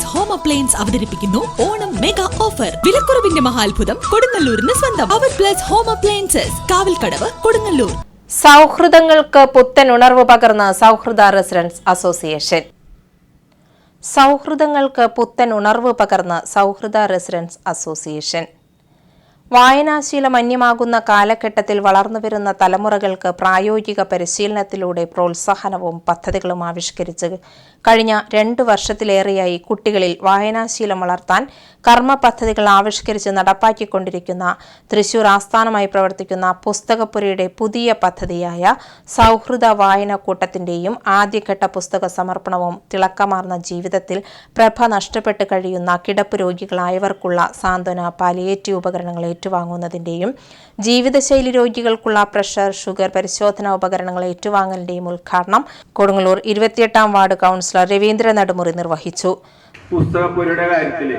Plus home appliance അവതരിപ്പിക്കുന്നു. Onam mega offer വിലക്കുറവിന്റെ മഹാത്ഭുതം കൊടുങ്ങല്ലൂരിന് സ്വന്തം. അവർ plus home appliances Kavalkadavu Kodungallur. സൗഹൃദങ്ങൾക്ക് പുത്തൻ ഉണർവ് പകർന്ന സൗഹൃദ റെസിഡൻസ് അസോസിയേഷൻ സൗഹൃദങ്ങൾക്ക് പുത്തൻ ഉണർവ് പകർന്ന സൗഹൃദ റെസിഡൻസ് അസോസിയേഷൻ വായനാശീലം അന്യമാകുന്ന കാലഘട്ടത്തിൽ വളർന്നുവരുന്ന തലമുറകൾക്ക് പ്രായോഗിക പരിശീലനത്തിലൂടെ പ്രോത്സാഹനവും പദ്ധതികളും ആവിഷ്കരിച്ച് കഴിഞ്ഞ രണ്ടു വർഷത്തിലേറെയായി കുട്ടികളിൽ വായനാശീലം വളർത്താൻ കർമ്മ പദ്ധതികൾ ആവിഷ്കരിച്ച് നടപ്പാക്കിക്കൊണ്ടിരിക്കുന്ന തൃശൂർ ആസ്ഥാനമായി പ്രവർത്തിക്കുന്ന പുസ്തകപ്പുരയുടെ പുതിയ പദ്ധതിയായ സൗഹൃദ വായനക്കൂട്ടത്തിന്റെയും ആദ്യഘട്ട പുസ്തക സമർപ്പണവും തിളക്കമാർന്ന ജീവിതത്തിൽ പ്രഭ നഷ്ടപ്പെട്ട് കഴിയുന്ന കിടപ്പ് രോഗികളായവർക്കുള്ള സാന്ത്വന പാലിയേറ്റീവ് ഉപകരണങ്ങൾ ഏറ്റുവാങ്ങുന്നതിന്റെയും ജീവിതശൈലി രോഗികൾക്കുള്ള പ്രഷർ ഷുഗർ പരിശോധനാ ഉപകരണങ്ങൾ ഏറ്റുവാങ്ങലിന്റെയും ഉദ്ഘാടനം കൊടുങ്ങല്ലൂർ ഇരുപത്തിയെട്ടാം വാർഡ് കൗൺസിലർ രവീന്ദ്ര നടുമുറി നിർവഹിച്ചു. പുസ്തകപ്പുരയുടെ കാര്യത്തിൽ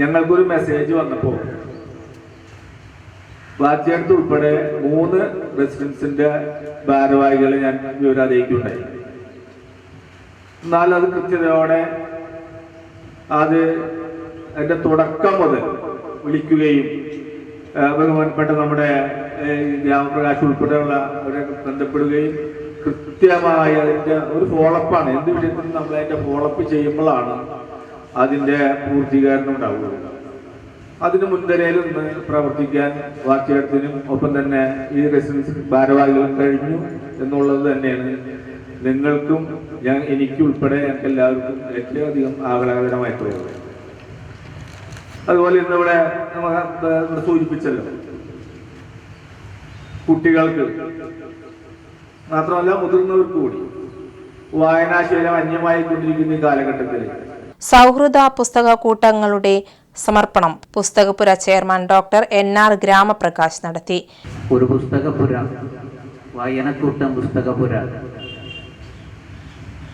ഞങ്ങൾക്കൊരു മെസ്സേജ് വന്നപ്പോൾ വാച്യാർത്ത് ഉൾപ്പെടെ മൂന്ന് റെസിഡൻസിന്റെ ഭാരവാഹികളെ ഞാൻ വിവരം അറിയിക്കുകയുണ്ടായി. എന്നാൽ അത് കൃത്യതയോടെ അത് അതിന്റെ തുടക്കം മുതൽ വിളിക്കുകയും ബഹുമാനപ്പെട്ട നമ്മുടെ രാമപ്രകാശ് ഉൾപ്പെടെയുള്ള അവരെ ബന്ധപ്പെടുകയും കൃത്യമായ അതിന്റെ ഒരു ഫോളപ്പാണ്. എന്ത് വിഷയത്തിൽ നമ്മൾ അതിന്റെ ഫോളപ്പ് ചെയ്യുമ്പോഴാണ് അതിന്റെ പൂർത്തീകരണം ഉണ്ടാവുക. അതിന് മുൻനിരയിൽ നിന്ന് പ്രവർത്തിക്കാൻ വാർത്തയെടുത്തിനും ഒപ്പം തന്നെ ഈ റെസിഡൻസ് ഭാരവാഹികളും കഴിഞ്ഞു എന്നുള്ളത് തന്നെയാണ്. നിങ്ങൾക്കും ഞാൻ എനിക്കുൾപ്പെടെ ഞങ്ങൾക്ക് എല്ലാവർക്കും ഏറ്റവും അധികം ആഹ്ലാദകരമായിട്ടുള്ളത് അതുപോലെ നമ്മൾ ഇവിടെ സൂചിപ്പിച്ചല്ലോ. കുട്ടികൾക്ക് മാത്രമല്ല മുതിർന്നവർക്ക് കൂടി വായനാശീലം അന്യമായിക്കൊണ്ടിരിക്കുന്ന ഈ കാലഘട്ടത്തിൽ സൗഹൃദ പുസ്തക കൂട്ടങ്ങളുടെ സമർപ്പണം Pusthakapura chairman doctor N R Gramaprakash നടത്തി. ഒരു പുസ്തകപുര വായനക്കൂട്ടം പുസ്തകപുര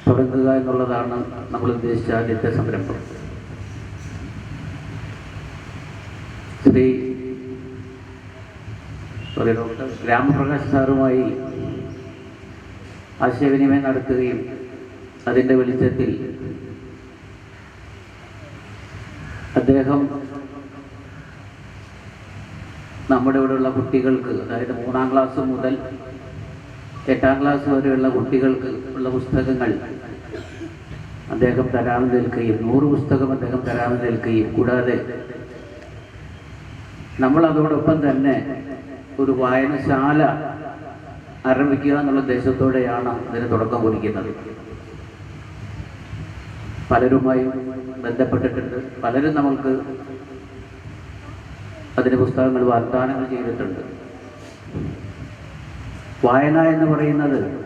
തുടങ്ങുക എന്നുള്ളതാണ് നമ്മൾ ഉദ്ദേശിച്ച ആദ്യത്തെ സംരംഭം. ശ്രീ സോറി ഡോക്ടർ രാമപ്രകാശ് സാറുമായി ആശയവിനിമയം നടത്തുകയും അതിന്റെ വെളിച്ചത്തിൽ അദ്ദേഹം നമ്മുടെ ഇവിടെയുള്ള കുട്ടികൾക്ക് അതായത് മൂന്നാം ക്ലാസ് മുതൽ എട്ടാം ക്ലാസ് വരെയുള്ള കുട്ടികൾക്ക് ഉള്ള പുസ്തകങ്ങൾ അദ്ദേഹം തരാമെന്ന് നിൽക്കുകയും നൂറ് പുസ്തകം അദ്ദേഹം തരാമെന്ന് നിൽക്കുകയും കൂടാതെ നമ്മൾ അതോടൊപ്പം തന്നെ ഒരു വായനശാല ആരംഭിക്കുക എന്നുള്ള ഉദ്ദേശത്തോടെയാണ് ഇതിന് തുടക്കം കുറിക്കുന്നത്. പലരുമായും ബന്ധപ്പെട്ടിട്ടുണ്ട്. പലരും നമുക്ക് അതിന് പുസ്തകങ്ങൾ വാഗ്ദാനങ്ങൾ ചെയ്തിട്ടുണ്ട്. വായന എന്ന് പറയുന്നത്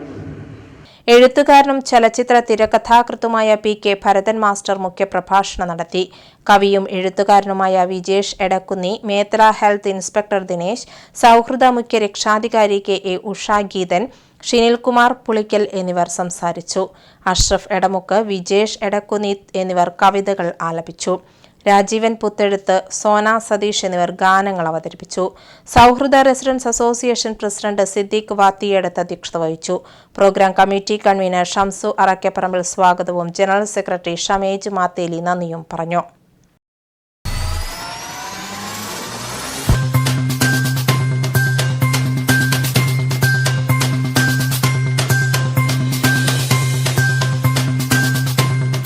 എഴുത്തുകാരനും ചലച്ചിത്ര തിരക്കഥാകൃത്തുമായ പി കെ ഭരതൻ മാസ്റ്റർ മുഖ്യപ്രഭാഷണം നടത്തി. കവിയും എഴുത്തുകാരനുമായ വിജേഷ് എടക്കുന്നി മേത്ര ഹെൽത്ത് ഇൻസ്പെക്ടർ ദിനേശ് സൗഹൃദ മുഖ്യ രക്ഷാധികാരി കെ എ ഉഷാ ഗീതൻ ഷിനിൽകുമാർ പുളിക്കൽ എന്നിവർ സംസാരിച്ചു. അഷ്റഫ് എടമുക്ക് വിജേഷ് എടക്കുന്നി എന്നിവർ കവിതകൾ ആലപിച്ചു. രാജീവൻ പുത്തെഴുത്ത് സോന സതീഷ് എന്നിവർ ഗാനങ്ങൾ അവതരിപ്പിച്ചു. സൗഹൃദ റെസിഡൻസ് അസോസിയേഷൻ പ്രസിഡന്റ് സിദ്ദീഖ് വാത്തിയെടുത്ത് അധ്യക്ഷത വഹിച്ചു. Program committee convener Shamsu Arakkaparambil സ്വാഗതവും ജനറൽ സെക്രട്ടറി ഷമേജ് മാത്തേലി നന്ദിയും പറഞ്ഞു.